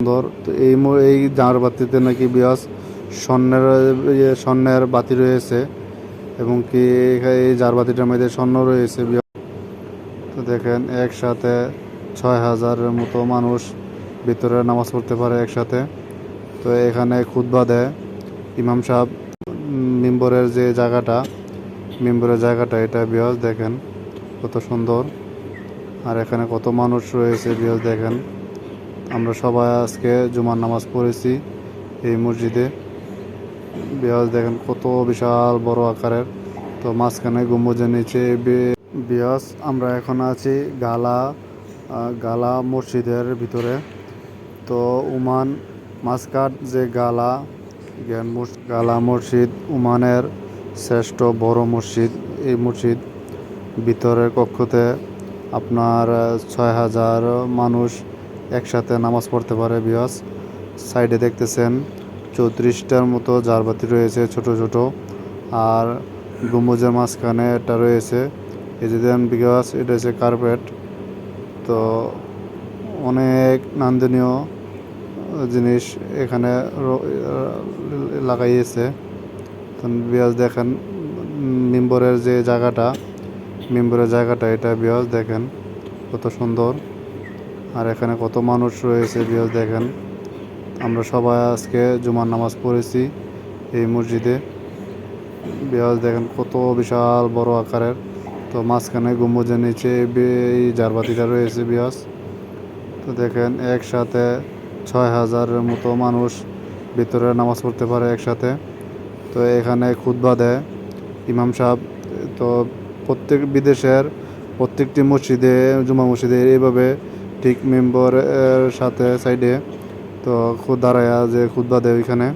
সুন্দর। তো এই এই জামার বাতিতে নাকি বিয়াস স্বর্ণের ইয়ে, স্বর্ণের বাতি রয়েছে এবং কি এই জার বাতিটার মধ্যে স্বর্ণ রয়েছে। তো দেখেন একসাথে ছয় হাজারের মতো মানুষ ভিতরে নামাজ পড়তে পারে একসাথে। তো এখানে খুতবা দেয় ইমাম সাহেব। মিম্বরের যে জায়গাটা মিম্বরের জায়গাটা এটা বিয়াস দেখেন কত সুন্দর। আর এখানে কত মানুষ রয়েছে বিয়াস দেখেন। আমরা সবাই আজকে জুমার নামাজ পড়েছি এই মসজিদে। বিয়াজ দেখেন কত বিশাল বড় আকারের। তো মাঝখানে গম্বুজের নিচে বি- বিয়াস আমরা এখন আছি গালা গালা মসজিদের ভিতরে। তো উমান মাসকাট যে গালা গালা মসজিদ উমানের শ্রেষ্ঠ বড় মসজিদ। এই মসজিদ ভিতরের কক্ষতে আপনার ছয় হাজার মানুষ একসাথে নামাজ পড়তে পারে বিয়াস। সাইডে দেখতেছেন চৌত্রিশটার মতো জারবাতি রয়েছে ছোট ছোট। আর গম্বুজের মাঝখানে এটা রয়েছে। এই যে দেন এটা হচ্ছে কার্পেট। তো অনেক নান্দনীয় জিনিস এখানে লাগাইয়েছে। তো বিয়াস দেখেন, মিম্বরের যে জায়গাটা, মিম্বরের জায়গাটা এটা বিয়াস দেখেন, কত সুন্দর। আর এখানে কত মানুষ রয়েছে বিয়াস দেখেন। আমরা সবাই আজকে জুমার নামাজ পড়েছি এই মসজিদে। বিয়াস দেখেন কত বিশাল বড় আকারের। তো মাঝখানে গম্বুজের নিচে এই জারবাতিটা রয়েছে বিয়াস তো দেখেন একসাথে ছয় হাজারের মতো মানুষ ভিতরে নামাজ পড়তে পারে একসাথে। তো এখানে খুতবা দেয় ইমাম সাহেব। তো প্রত্যেক বিদেশের প্রত্যেকটি মসজিদে, জুমা মসজিদে এইভাবে ঠিক মেম্বরের সাথে সাইডে তো খুদ দাঁড়ায়া যে খুদবা দেয় ওইখানে।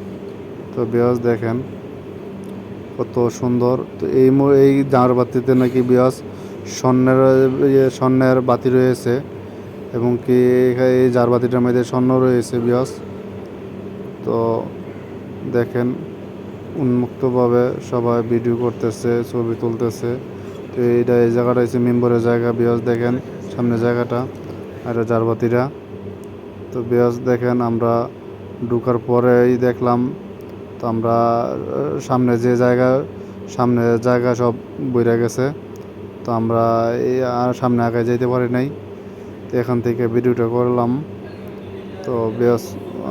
তো বিয়াস দেখেন কত সুন্দর। তো এই এই জামার বাতিতে নাকি বিয়াস স্বর্ণের ইয়ে, স্বর্ণের বাতি রয়েছে এবং কি এই জার বাতিটার মধ্যে স্বর্ণ রয়েছে বিয়াস। তো দেখেন উন্মুক্তভাবে সবাই ভিডিও করতেছে ছবি তুলতেছে। তো এইটা এই জায়গাটা হচ্ছে মেম্বরের জায়গা বিয়াস দেখেন সামনে জায়গাটা। আর জারবাতিরা তো বিয়াস দেখেন, আমরা ঢুকার পরেই দেখলাম, তো আমরা সামনে যে জায়গা, সামনে জায়গা সব বইরা গেছে। তো আমরা এই আর সামনে আগে যেতে পারি নাই। তো এখান থেকে ভিডিওটা করলাম। তো বেশ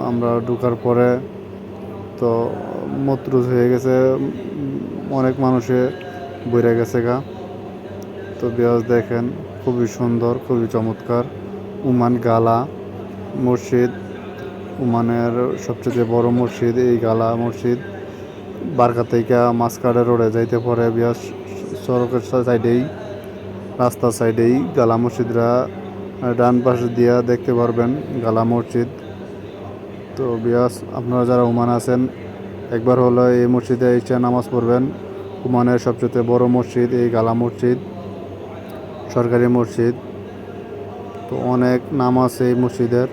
আমরা ঢুকার পরে তো মতরুজ হয়ে গেছে অনেক মানুষে বইরা গেছে গা। তো বেশ দেখেন, খুবই সুন্দর, খুবই চমৎকার। উমান গালা মসজিদ, উমানের সবচেয়ে বড় মসজিদ এই গালা মসজিদ। বারকা থেকে মাসকাডা রোডে যাইতে পরে বিয়াস সড়কের সাইডেই, রাস্তার সাইডেই গালা মসজিদরা ডান পাশে দিয়া দেখতে পারবেন গালা মসজিদ। তো বিয়াস, আপনারা যারা উমান আছেন, একবার হলো এই মসজিদে এসে নামাজ পড়বেন। উমানের সবচেয়ে বড় মসজিদ এই গালা মসজিদ, সরকারি মসজিদ। তো অনেক নাম আছে এই মসজিদের।